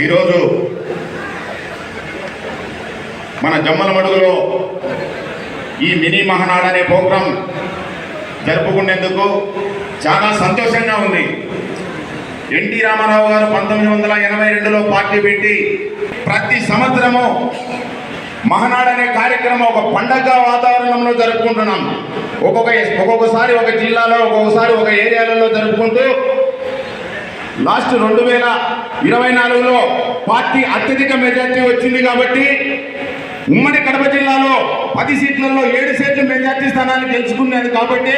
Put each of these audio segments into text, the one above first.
ఈరోజు మన జమ్మల మడుగులో ఈ మినీ మహానాడు అనే ప్రోగ్రాం జరుపుకునేందుకు చాలా సంతోషంగా ఉంది. ఎన్టీ రామారావు గారు పంతొమ్మిది వందల ఎనభై రెండులో పార్టీ పెట్టి ప్రతి సంవత్సరము మహానాడు అనే కార్యక్రమం ఒక పండగ వాతావరణంలో జరుపుకుంటున్నాం. ఒక్కొక్క ఒక్కొక్కసారి ఒక జిల్లాలో ఒక్కొక్కసారి ఒక ఏరియాలలో జరుపుకుంటూ లాస్ట్ రెండు వేల ఇరవై నాలుగులో పార్టీ అత్యధిక మెజార్టీ వచ్చింది కాబట్టి ఉమ్మడి కడప జిల్లాలో పది సీట్లలో ఏడు సీట్లు మెజార్టీ స్థానాలు గెలుచుకున్నది కాబట్టి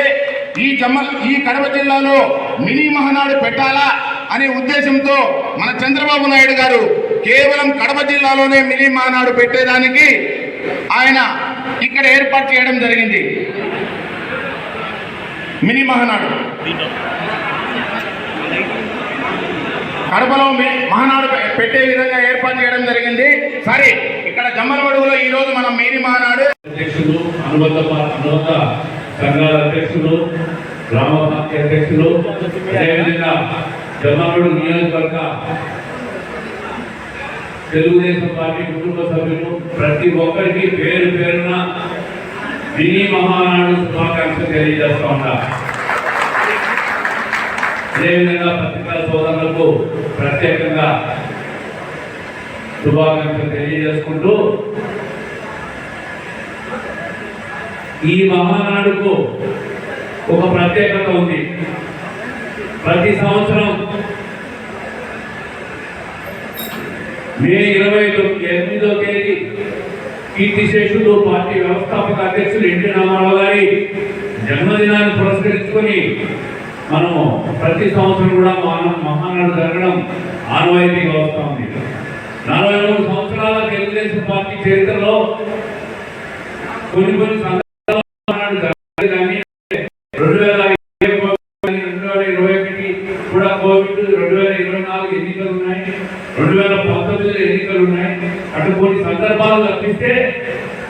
ఈ జమ్మ ఈ కడప జిల్లాలో మినీ మహానాడు పెట్టాలా అనే ఉద్దేశంతో మన చంద్రబాబు నాయుడు గారు కేవలం కడప జిల్లాలోనే మినీ మహానాడు పెట్టేదానికి ఆయన ఇక్కడ ఏర్పాటు చేయడం జరిగింది. మినీ మహానాడు. కడపలో మే- మహానాడు పెట్టే విధంగా ఏర్పాటు చేయడం జరిగింది. సరే ఇక్కడ జమ్మలమడుగులో ఈ రోజు మనం మినీ మహానాడు. అధ్యక్షులు అనుబంధ అనుబంధ సంఘాల అధ్యక్షులు గ్రామ పార్టీ అధ్యక్షులు అదేవిధంగా జమ్మనుడు నియోజకవర్గ తెలుగుదేశం పార్టీ కుటుంబ సభ్యులు ప్రతి ఒక్కరికి పేరు పేరున మినీ మహానాడు శుభాకాంక్షలు తెలియజేస్తా ఉంటా అదేవిధంగా పత్రికా సోదరులకు ప్రత్యేకంగా శుభాకాంక్షలు తెలియజేసుకుంటూ ఈ మహానాడుకు ఒక ప్రత్యేకత ఉంది. ప్రతి సంవత్సరం మే ఇరవై ఎనిమిదో తేదీ కీర్తిశేషుడు పార్టీ వ్యవస్థాపక అధ్యక్షులు ఎన్టీ రామారావు గారి జన్మదినాన్ని పురస్కరించుకొని మనం ప్రతి సంవత్సరం కూడా మాన మహానాడు జరగడం ఆనవాయితీగా వస్తూ ఉంది నలభై మూడు సంవత్సరాల తెలుగుదేశం పార్టీ చరిత్రలో కొన్ని కొన్ని కానీ రెండు వేల రెండు వేల ఇరవై ఒకటి కూడా కోవిడ్ రెండు వేల ఇరవై నాలుగు ఎన్నికలు ఉన్నాయి రెండు వేల పంతొమ్మిదిలో ఎన్నికలు ఉన్నాయి. అటు కొన్ని సందర్భాలు తప్పిస్తే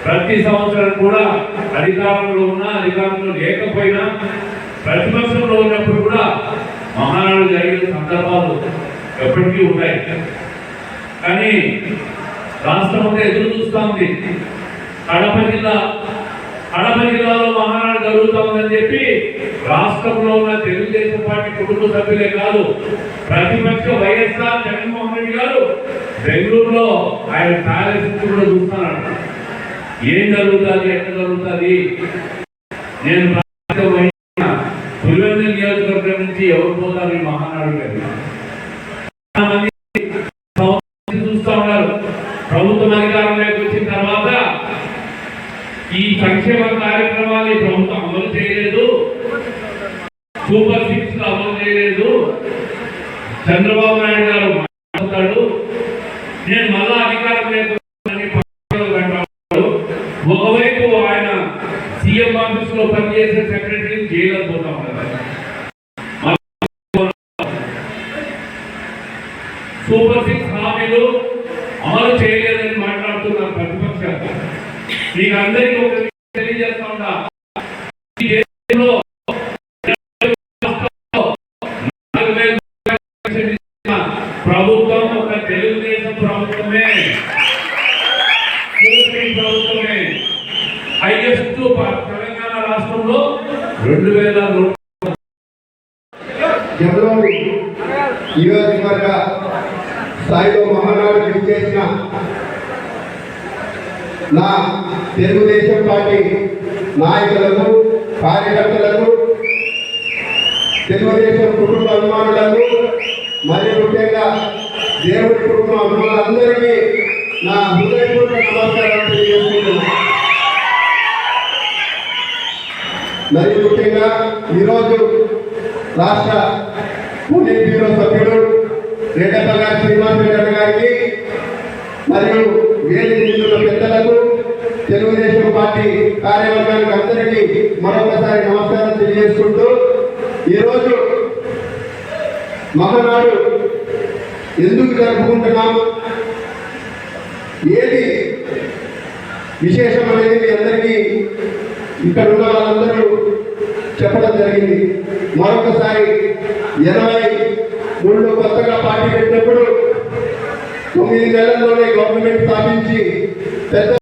ప్రతి సంవత్సరం కూడా అధికారంలో ఉన్నా అధికారంలో లేకపోయినా ప్రతిపక్షంలో ఉన్నప్పుడు కూడా మహానాడు జరిగిన సందర్భాలు ఎప్పటికీ ఉన్నాయి కానీ రాష్ట్రం అంతా ఎదురు చూస్తా ఉంది. కడప జిల్లా కడప జిల్లాలో మహానాడు జరుగుతా ఉందని చెప్పి రాష్ట్రంలో ఉన్న తెలుగుదేశం పార్టీ కుటుంబ సభ్యులే కాదు ప్రతిపక్ష వైఎస్ఆర్ జగన్మోహన్ రెడ్డి గారు బెంగళూరులో ఆయన ప్యాలెస్ కూడా చూస్తున్నాడు ఏం జరుగుతుంది ఎక్కడ జరుగుతుంది? నేను ప్రాంతం వహించిన పులివెందుల నియోజకవర్గం నుంచి ఎవరు పోతారు ఈ మహానాడు గారు? చూస్తూ ఉన్నారు. ప్రభుత్వం అధికారంలోకి వచ్చిన తర్వాత ఈ సంక్షేమ కార్యక్రమాలు ప్రభుత్వం అమలు చేయలేదు. సూపర్ సిక్స్ అమలు చేయలేదు. చంద్రబాబు నాయుడు గారు మాట్లాడతాడు. నేను మళ్ళా అధికారం లేకపోతే ఒకవైపు ఆయన సీఎం ఆఫీస్లో పనిచేసే సెక్రటరీ జైలు పోతా ఉన్నారు. సూపర్ సిక్స్ హామీలు అమలు చేయలేదని మాట్లాడుతున్నారు ప్రతిపక్షాలు. మీకు అందరికీ ఒక తెలియజేస్తా ఉన్నా. ప్రభుత్వం ఒక తెలుగుదేశం ప్రభుత్వమే. ప్రభుత్వమే. హైయెస్ట్ తెలంగాణ రాష్ట్రంలో రెండు వేల నూట జగన్ నియోజకవర్గ స్థాయిలో మహానాడు చేసిన నా తెలుగుదేశం పార్టీ నాయకులకు కార్యకర్తలకు తెలుగుదేశం కుటుంబ అభిమానులకు మరి ముఖ్యంగా దేవుడి కుటుంబ అభిమానులందరికీ నా హృదయపూర్వక నమస్కారాలు తెలియజేస్తున్నాను. మరి ముఖ్యంగా ఈరోజు రాష్ట్ర పోలీస్ బ్యూరో సభ్యుడు రెడ్డప్ప శ్రీమాన్ రెడ్డి గారికి మరియు వేది నిధుల పెద్దలకు తెలుగుదేశం పార్టీ కార్యవర్గానికి అందరికీ మరొకసారి నమస్కారం తెలియజేసుకుంటూ ఈరోజు మహానాడు ఎందుకు జరుపుకుంటున్నాం ఏది విశేషం అనేది మీ అందరికీ ఇక్కడ ఉన్న వాళ్ళందరూ చెప్పడం జరిగింది. మరొకసారి ఇరవై మూడులో కొత్తగా పార్టీ పెట్టినప్పుడు తొమ్మిది నెలల్లోనే గవర్నమెంట్ స్థాపించి పెద్ద